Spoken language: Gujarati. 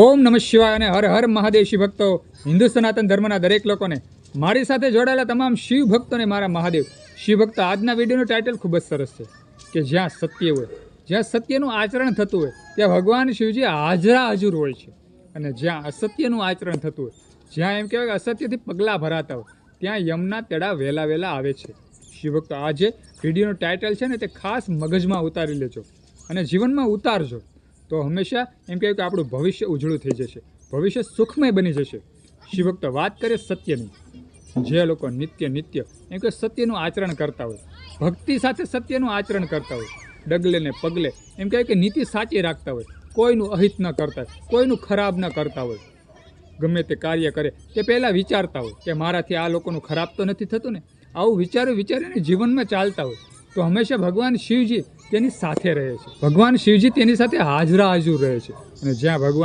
ઓમ નમઃ શિવાય અને હર હર મહાદેવ શિવ ભક્તો, હિન્દુ સનાતન ધર્મના દરેક લોકોને મારી સાથે જોડાયેલા તમામ શિવ ભક્તોને મારા મહાદેવ. શિવ ભક્તો, આજના વિડીયોનું ટાઇટલ ખૂબ જ સરસ છે, કે જ્યાં સત્ય હોય, જ્યાં સત્યનું આચરણ થતું હોય, ત્યાં ભગવાન શિવજી હાજરા હાજર હોય છે. અને જ્યાં અસત્યનું આચરણ થતું હોય, જ્યાં એમ કહેવાય કે અસત્યથી પગલાં ભરાતા હોય, ત્યાં યમના તેડા વહેલા વહેલા આવે છે. શિવભક્તો આજે વિડીયોનું ટાઇટલ છે ને તે ખાસ મગજમાં ઉતારી લેજો અને જીવનમાં ઉતારજો. તો હંમેશા એમ કહેવાય કે આપણું ભવિષ્ય ઉજળું થઈ જશે. ભવિષ્ય સુખમય બની જશે. શિવભક્તો વાત કરીએ સત્યની. જે લોકો નિત્ય નિત્ય એમ કે સત્યનું આચરણ કરતા હોય. ભક્તિ સાથે સત્યનું આચરણ કરતા હોય. ડગલે ને પગલે એમ કહેવાય કે નીતિ સાચી રાખતા હોય. કોઈનું અહિત ન કરતા હોય. કોઈનું ખરાબ ન કરતા હોય. ગમે તે કાર્ય કરે, તે પહેલાં વિચારતા હોય કે મારાથી આ લોકોનું ખરાબ તો નથી થતું ને? આવું વિચારી વિચારીને જીવનમાં ચાલતા હોય. તો હંમેશા ભગવાન શિવજી તેની સાથે રહે છે. ભગવાન શિવજી તેની સાથે હાજરા હાજર રહે છે. અને જ્યાં ભગવાન